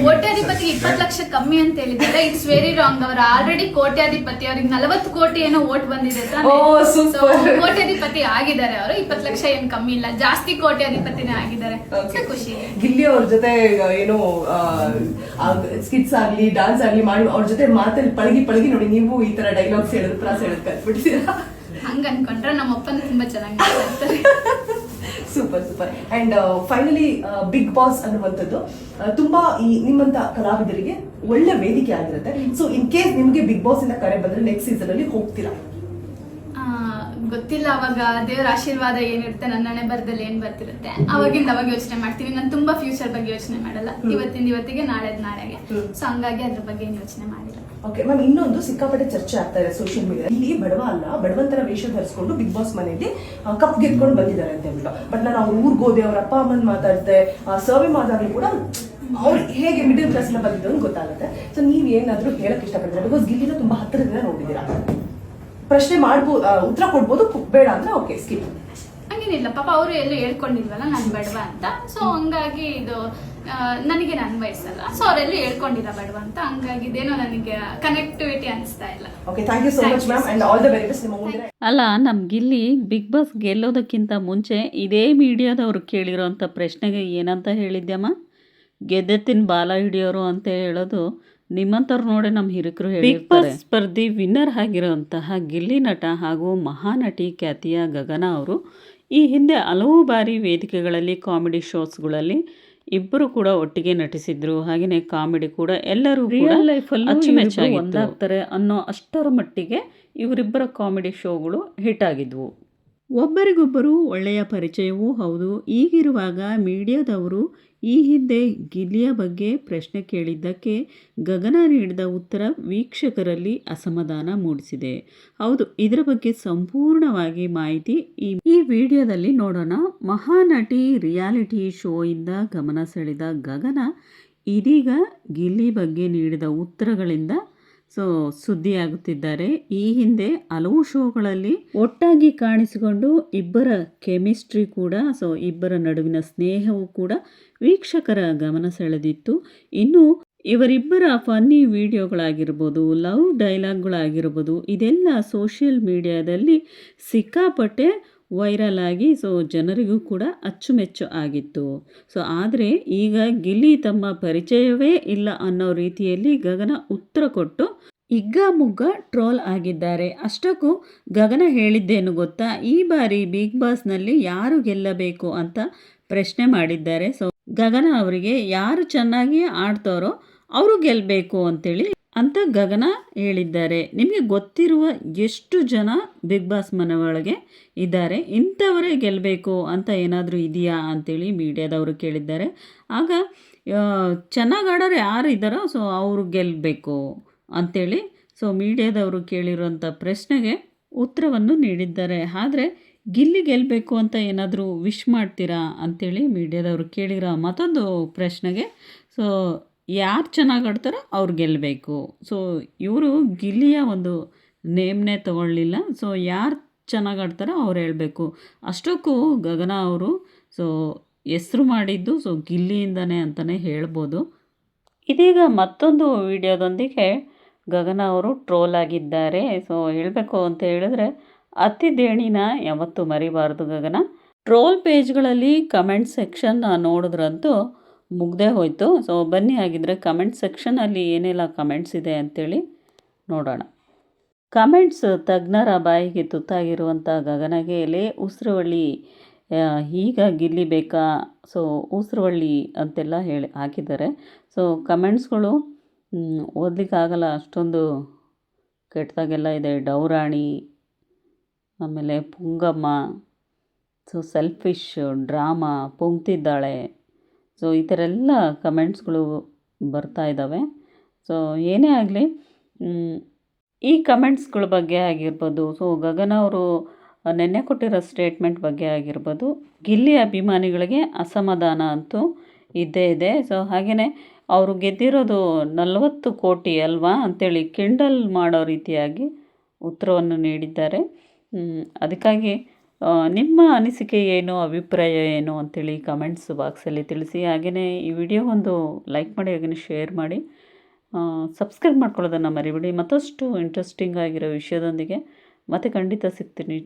ಕೋಟ್ಯಾಧಿಪತಿ ಇಪ್ಪತ್ತು ಲಕ್ಷ ಕಮ್ಮಿ ಅಂತ ಹೇಳಿದ್ದಾರೆ ಇಟ್ಸ್ ವೆರಿ ರಾಂಗ್ ಅವರು ಆಲ್ರೆಡಿ ಕೋಟ್ಯಾಧಿಪತಿ ಅವ್ರಿಗೆ ನಲವತ್ತು ಕೋಟಿ ಏನೋ ಓಟ್ ಬಂದಿದೆ ಕೋಟ್ಯಾಧಿಪತಿ ಆಗಿದ್ದಾರೆ ಅವರು. ಇಪ್ಪತ್ತು ಲಕ್ಷ ಏನ್ ಕಮ್ಮಿ ಇಲ್ಲ. ಜಾಸ್ತಿ ಕೋಟ್ಯಾಧಿಪತಿನೇ ಆಗಿದ್ದಾರೆ. ಖುಷಿ. ಗಿಲ್ಲಿ ಅವ್ರ ಜೊತೆ ಏನು ಸ್ಕಿಟ್ಸ್ ಆಗ್ಲಿ ಡಾನ್ಸ್ ಆಗ್ಲಿ ಮಾಡಿ ಅವ್ರ ಜೊತೆ ಮಾತಲ್ಲಿ ಪಳಗಿ ಪಳಗಿ ನೋಡಿ ನೀವು ಈ ತರ ಡೈಲಾಗ್ಸ್ ಹೇಳಿದ್ರೆ ಪ್ರಾಸ ಹೇಳಕ್ ಕಲ್ತ್ಬಿಡ್ತೀರಾ ಹಂಗ ಅನ್ಕೊಂಡ್ರೆ ನಮ್ಮ ಅಪ್ಪನ ತುಂಬಾ ಚೆನ್ನಾಗಿ super super and finally Bigg Boss ಅನ್ನುವಂಥದ್ದು ತುಂಬಾ ಈ ನಿಮ್ಮಂತ ಕಲಾವಿದರಿಗೆ ಒಳ್ಳೆ ವೇದಿಕೆ ಆಗಿರುತ್ತೆ. ಸೊ ಇನ್ ಕೇಸ್ ನಿಮಗೆ ಬಿಗ್ ಬಾಸ್ ಇಂದ ಕರೆ ಬಂದ್ರೆ ನೆಕ್ಸ್ಟ್ ಸೀಸನ್ ಅಲ್ಲಿ ಹೋಗ್ತೀರಾ? ಗೊತ್ತಿಲ್ಲ ಅವಾಗ ದೇವರ ಆಶೀರ್ವಾದ ಏನಿರುತ್ತೆ ನನ್ನ ಹಣೆ ಬರದಲ್ಲಿ ಏನ್ ಬರ್ತಿರುತ್ತೆ? ಅವಾಗಿಂದ ಅವಾಗ ಯೋಚನೆ ಮಾಡ್ತೀನಿ ನಾನು ತುಂಬಾ ಫ್ಯೂಚರ್ ಬಗ್ಗೆ ಯೋಚನೆ ಮಾಡಲ್ಲ. ಇವತ್ತಿನ ಇವತ್ತಿಗೆ ನಾಳೆ ನಾಳೆಗೆ. ಸೊ ಹಂಗಾಗಿ ಅದ್ರ ಬಗ್ಗೆ ಏನು ಯೋಚನೆ ಮಾಡಿಲ್ಲ. ಓಕೆ ಮ್ಯಾಮ್ ಇನ್ನೊಂದು ಸಿಕ್ಕಾಪಟ್ಟೆ ಚರ್ಚೆ ಆಗ್ತಾ ಇದೆ ಸೋಷಿಯಲ್ ಮೀಡಿಯಾ ಇಲ್ಲಿ ಬಡವ ಅಲ್ಲ ಬಡವಂತರ ವೇಷ ಧರಿಸ್ಕೊಂಡು ಬಿಗ್ ಬಾಸ್ ಮನೆಯಲ್ಲಿ ಕಪ್ ಗೆದ್ಕೊಂಡು ಬಂದಿದ್ದಾರೆ ಅಂತ ಹೇಳ್ಬಿಟ್ಟು. ಬಟ್ ನಾನು ಅವ್ರ ಊರ್ಗೆ ಹೋದೆ ಅವ್ರ ಅಪ್ಪ ಅಮ್ಮನ ಮಾತಾಡ್ತೆ ಸರ್ವೆ ಮಾಡಿದಾಗ್ಲೂ ಕೂಡ ಅವ್ರು ಹೇಗೆ ಮಿಡಲ್ ಕ್ಲಾಸ್ನ ಬಂದಿದ್ದು ಅಂತ ಗೊತ್ತಾಗುತ್ತೆ. ಸೊ ನೀವ್ ಏನಾದ್ರೂ ಹೇಳಕ್ ಇಷ್ಟಪಡ್ತೀರಾ? ಬಿಕಾಸ್ ಗಿಲ್ಲಿನ ತುಂಬಾ ಹತ್ತಿರದಿಂದ ನೋಡಿದೀರಾ ಪ್ರಶ್ನೆ ಮಾಡ್ಬೋದು ಉತ್ತರ ಕೊಡ್ಬೋದು ಬೇಡ ಅಂದ್ರೆ ಓಕೆ ಸ್ಕಿಪ್ ಹಂಗೇನಿಲ್ಲ ಪಾಪ ಅವರು ಎಲ್ಲ ಹೇಳ್ಕೊಂಡಿಲ್ವಲ್ಲ ನಾನು ಬಡವ ಅಂತ. ಸೊ ಹಂಗಾಗಿ ಇದು ನನಗೆ ನನಗೆ ವಯಸ್ಸಲ್ಲ. ಸೊ ಅವರೆಲ್ಲ ಹೇಳ್ಕೊಂಡಿಲ್ಲ ಬಡವ ಅಂತ. ಹಂಗಾಗಿ ಇದೇನೋ ನನಗೆ ಕನೆಕ್ಟಿವಿಟಿ ಅನಿಸ್ತಾ ಇಲ್ಲ. Okay thank you so much ma'am and much. All the very best ನಿಮ್ಮ ಮುಂದೆ ಅಲ್ಲ ನಮ್ಗಿಲ್ಲಿ ಬಿಗ್ ಬಾಸ್ ಗೆಲ್ಲೋದಕ್ಕಿಂತ ಮುಂಚೆ ಇದೇ ಮೀಡಿಯಾದವರು ಕೇಳಿರೋಂಥ ಪ್ರಶ್ನೆಗೆ ಏನಂತ ಹೇಳಿದ್ಯಮ್ಮ? ಗೆದ್ದೆತ್ತಿನ ಬಾಲ ಹಿಡಿಯೋರು ಅಂತ ಹೇಳೋದು ನಿಮ್ಮಂಥವ್ರು ನೋಡಿ ನಮ್ಮ ಹಿರಿಕರು ಹೇಳಿರ್ತಾರೆ. ಸ್ಪರ್ಧಿ ವಿನ್ನರ್ ಆಗಿರುವಂತಹ ಗಿಲ್ಲಿ ನಟ ಹಾಗೂ ಮಹಾನಟಿ ಖ್ಯಾತಿಯ ಗಗನ ಅವರು ಈ ಹಿಂದೆ ಹಲವು ಬಾರಿ ವೇದಿಕೆಗಳಲ್ಲಿ ಕಾಮಿಡಿ ಶೋಸ್ಗಳಲ್ಲಿ ಇಬ್ಬರು ಕೂಡ ಒಟ್ಟಿಗೆ ನಟಿಸಿದ್ರು. ಹಾಗೆಯೇ ಕಾಮಿಡಿ ಕೂಡ ಎಲ್ಲರೂ ರಿಯಲ್ ಲೈಫಲ್ಲೂ ಅಚ್ಚುಮೆಚ್ಚಾಗಿ ಒಂದಾಗ್ತಾರೆ ಅನ್ನೋ ಅಷ್ಟರ ಮಟ್ಟಿಗೆ ಇವರಿಬ್ಬರ ಕಾಮಿಡಿ ಶೋಗಳು ಹಿಟ್ ಆಗಿದ್ವು. ಒಬ್ಬರಿಗೊಬ್ಬರು ಒಳ್ಳೆಯ ಪರಿಚಯವೂ ಹೌದು. ಈಗಿರುವಾಗ ಮೀಡಿಯಾದವರು ಈ ಹಿಂದೆ ಗಿಲ್ಲಿಯ ಬಗ್ಗೆ ಪ್ರಶ್ನೆ ಕೇಳಿದ್ದಕ್ಕೆ ಗಗನ ನೀಡಿದ ಉತ್ತರ ವೀಕ್ಷಕರಲ್ಲಿ ಅಸಮಾಧಾನ ಮೂಡಿಸಿದೆ. ಹೌದು, ಇದರ ಬಗ್ಗೆ ಸಂಪೂರ್ಣವಾಗಿ ಮಾಹಿತಿ ಈ ವಿಡಿಯೋದಲ್ಲಿ ನೋಡೋಣ. ಮಹಾನಟಿ ರಿಯಾಲಿಟಿ ಶೋಯಿಂದ ಗಮನ ಸೆಳೆದ ಗಗನ ಇದೀಗ ಗಿಲ್ಲಿ ಬಗ್ಗೆ ನೀಡಿದ ಉತ್ತರಗಳಿಂದ ಸೊ, ಸುದ್ದಿಯಾಗುತ್ತಿದ್ದಾರೆ. ಈ ಹಿಂದೆ ಹಲವು ಶೋಗಳಲ್ಲಿ ಒಟ್ಟಾಗಿ ಕಾಣಿಸಿಕೊಂಡು ಇಬ್ಬರ ಕೆಮಿಸ್ಟ್ರಿ ಕೂಡ, ಸೊ, ಇಬ್ಬರ ನಡುವಿನ ಸ್ನೇಹವು ಕೂಡ ವೀಕ್ಷಕರ ಗಮನ ಸೆಳೆದಿತ್ತು. ಇನ್ನು ಇವರಿಬ್ಬರ ಫನ್ನಿ ವಿಡಿಯೋಗಳಾಗಿರ್ಬೋದು, ಲವ್ ಡೈಲಾಗ್ಗಳಾಗಿರ್ಬೋದು, ಇದೆಲ್ಲ ಸೋಷಿಯಲ್ ಮೀಡಿಯಾದಲ್ಲಿ ಸಿಕ್ಕಾಪಟ್ಟೆ ವೈರಲ್ ಆಗಿ, ಸೊ ಜನರಿಗೂ ಕೂಡ ಅಚ್ಚುಮೆಚ್ಚು ಆಗಿತ್ತು. ಸೊ ಆದರೆ ಈಗ ಗಿಲ್ಲಿ ತಮ್ಮ ಪರಿಚಯವೇ ಇಲ್ಲ ಅನ್ನೋ ರೀತಿಯಲ್ಲಿ ಗಗನ ಉತ್ತರ ಕೊಟ್ಟು ಹಿಗ್ಗಾಮುಗ್ಗ ಟ್ರೋಲ್ ಆಗಿದ್ದಾರೆ. ಅಷ್ಟಕ್ಕೂ ಗಗನ ಹೇಳಿದ್ದೇನು ಗೊತ್ತಾ? ಈ ಬಾರಿ ಬಿಗ್ ಬಾಸ್ನಲ್ಲಿ ಯಾರು ಗೆಲ್ಲಬೇಕು ಅಂತ ಪ್ರಶ್ನೆ ಮಾಡಿದ್ದಾರೆ. ಸೊ ಗಗನ ಅವರಿಗೆ ಯಾರು ಚೆನ್ನಾಗಿ ಆಡ್ತಾರೋ, ಅವರು ಗೆಲ್ಲಬೇಕು ಅಂತೇಳಿ ಅಂತ ಗಗನ ಹೇಳಿದ್ದಾರೆ. ನಿಮಗೆ ಗೊತ್ತಿರುವ ಎಷ್ಟು ಜನ ಬಿಗ್ ಬಾಸ್ ಮನೆ ಒಳಗೆ ಇದ್ದಾರೆ? ಇಂಥವರೇ ಗೆಲ್ಲಬೇಕು ಅಂತ ಏನಾದರೂ ಇದೆಯಾ ಅಂತೇಳಿ ಮೀಡಿಯಾದವರು ಕೇಳಿದ್ದಾರೆ. ಆಗ ಚೆನ್ನಾಗಿ ಆಡೋರು ಯಾರು ಇದ್ದಾರೋ, ಸೊ ಅವರು ಗೆಲ್ಲಬೇಕು ಅಂಥೇಳಿ ಸೊ ಮೀಡಿಯಾದವರು ಕೇಳಿರುವಂಥ ಪ್ರಶ್ನೆಗೆ ಉತ್ತರವನ್ನು ನೀಡಿದ್ದಾರೆ. ಆದರೆ, ಗಿಲ್ಲಿ ಗೆಲ್ಲಬೇಕು ಅಂತ ಏನಾದರೂ ವಿಶ್ ಮಾಡ್ತೀರಾ ಅಂಥೇಳಿ ಮೀಡಿಯಾದವರು ಕೇಳಿರೋ ಮತ್ತೊಂದು ಪ್ರಶ್ನೆಗೆ, ಸೊ ಯಾರು ಚೆನ್ನಾಗಿ ಆಡ್ತಾರೋ ಅವ್ರು ಗೆಲ್ಲಬೇಕು ಸೊ ಇವರು ಗಿಲ್ಲಿಯ ಒಂದು ನೇಮ್ನೇ ತಗೊಳ್ಳಿಲ್ಲ. ಸೊ ಯಾರು ಚೆನ್ನಾಗಿ ಆಡ್ತಾರೋ ಅವ್ರು ಹೇಳಬೇಕು. ಅಷ್ಟಕ್ಕೂ ಗಗನ ಅವರು ಸೊ ಹೆಸರು ಮಾಡಿದ್ದು ಸೊ ಗಿಲ್ಲಿಯಿಂದನೇ ಅಂತಲೇ ಹೇಳ್ಬೋದು. ಇದೀಗ ಮತ್ತೊಂದು ವಿಡಿಯೋದೊಂದಿಗೆ ಗಗನ ಅವರು ಟ್ರೋಲ್ ಆಗಿದ್ದಾರೆ. ಸೊ ಹೇಳಬೇಕು ಅಂತ ಹೇಳಿದ್ರೆ, ಅತಿ ದೇಣಿನ ಯಾವತ್ತೂ ಮರಿಬಾರ್ದು ಗಗನ. ಟ್ರೋಲ್ ಪೇಜ್ಗಳಲ್ಲಿ ಕಮೆಂಟ್ ಸೆಕ್ಷನ್ ನೋಡಿದ್ರಂತೂ ಮುಗ್ದೇ ಹೋಯಿತು. ಸೊ ಬನ್ನಿ ಹಾಗಿದ್ರೆ ಕಮೆಂಟ್ ಸೆಕ್ಷನಲ್ಲಿ ಏನೆಲ್ಲ ಕಮೆಂಟ್ಸ್ ಇದೆ ಅಂತೇಳಿ ನೋಡೋಣ. ಕಮೆಂಟ್ಸ್ ತಜ್ಞರ ಬಾಯಿಗೆ ತುತ್ತಾಗಿರುವಂಥ ಗಗನಗೆ ಲೇ ಉಸಿರುವಳ್ಳಿ ಈಗ ಗಿಲ್ಲಿಬೇಕಾ ಸೊ ಉಸಿರುವಳ್ಳಿ ಅಂತೆಲ್ಲ ಹೇಳಿ ಹಾಕಿದ್ದಾರೆ. ಸೊ ಕಮೆಂಟ್ಸ್ಗಳು ಓದಲಿಕ್ಕಾಗಲ್ಲ ಅಷ್ಟೊಂದು ಕೆಟ್ಟದಾಗೆಲ್ಲ ಇದೆ. ಡೌರಾಣಿ, ಆಮೇಲೆ ಪುಂಗಮ್ಮ ಸೊ ಸೆಲ್ಫಿಶ್ ಡ್ರಾಮಾ ಪುಂಕ್ತಿದ್ದಾಳೆ ಸೊ, ಈ ಥರ ಎಲ್ಲ ಕಮೆಂಟ್ಸ್ಗಳು ಬರ್ತಾ ಇದ್ದಾವೆ. ಸೊ, ಏನೇ ಆಗಲಿ ಈ ಕಮೆಂಟ್ಸ್ಗಳ ಬಗ್ಗೆ ಆಗಿರ್ಬೋದು, ಸೊ, ಗಗನ ಅವರು ನೆನ್ನೆ ಕೊಟ್ಟಿರೋ ಸ್ಟೇಟ್ಮೆಂಟ್ ಬಗ್ಗೆ ಆಗಿರ್ಬೋದು, ಗಿಲ್ಲಿ ಅಭಿಮಾನಿಗಳಿಗೆ ಅಸಮಾಧಾನ ಅಂತೂ ಇದ್ದೇ ಇದೆ. ಸೊ ಹಾಗೆಯೇ ಅವರು ಗೆದ್ದಿರೋದು ನಲವತ್ತು ಕೋಟಿ ಅಲ್ವಾ ಅಂಥೇಳಿ ಕಿಂಡಲ್ ಮಾಡೋ ರೀತಿಯಾಗಿ ಉತ್ತರವನ್ನು ನೀಡಿದ್ದಾರೆ. ಅದಕ್ಕಾಗಿ ನಿಮ್ಮ ಅನಿಸಿಕೆ ಏನು, ಅಭಿಪ್ರಾಯ ಏನು ಅಂತೇಳಿ ಕಮೆಂಟ್ಸ್ ಬಾಕ್ಸಲ್ಲಿ ತಿಳಿಸಿ. ಹಾಗೆಯೇ ಈ ವಿಡಿಯೋ ಒಂದು ಲೈಕ್ ಮಾಡಿ ಹಾಗೆಯೇ ಶೇರ್ ಮಾಡಿ. ಸಬ್ಸ್ಕ್ರೈಬ್ ಮಾಡ್ಕೊಳ್ಳೋದನ್ನು ಮರಿಬೇಡಿ. ಮತ್ತಷ್ಟು ಇಂಟ್ರೆಸ್ಟಿಂಗ್ ಆಗಿರೋ ವಿಷಯದೊಂದಿಗೆ ಮತ್ತೆ ಖಂಡಿತ ಸಿಗ್ತೀನಿ.